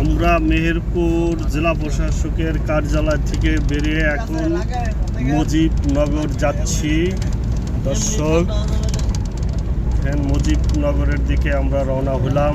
আমরা মেহেরপুর জেলা প্রশাসকের কার্যালয় থেকে বেরিয়ে এখন মুজিবনগর যাচ্ছি। দর্শক মুজিবনগরের দিকে আমরা রওনা হলাম।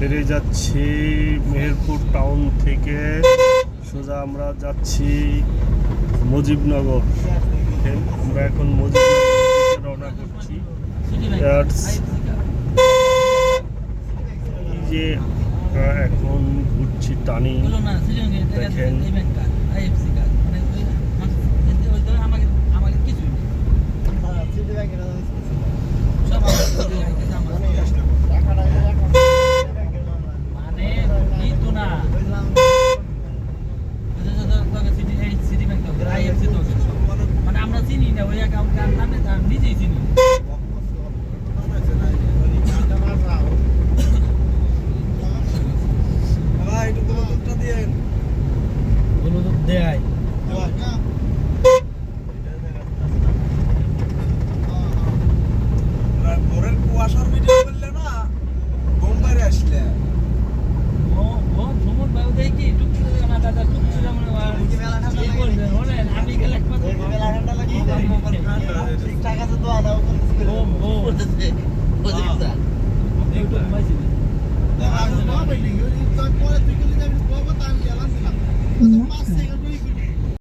বেরিয়ে যাচ্ছি মেহেরপুর টাউন থেকে। সোজা আমরা যাচ্ছি মুজিবনগর। আমরা এখন মুজিবনগর রওনা করছি। এই যে এখন ঘুরছি টানি। দেখেন। চিনি না ওই অ্যাকাউন্ট কার নামে তার নিজেই চিনি Ozzy Kızlar. Daha bu bilingi, insan kolay fikirli de bir lá tanıyalım. Nasıl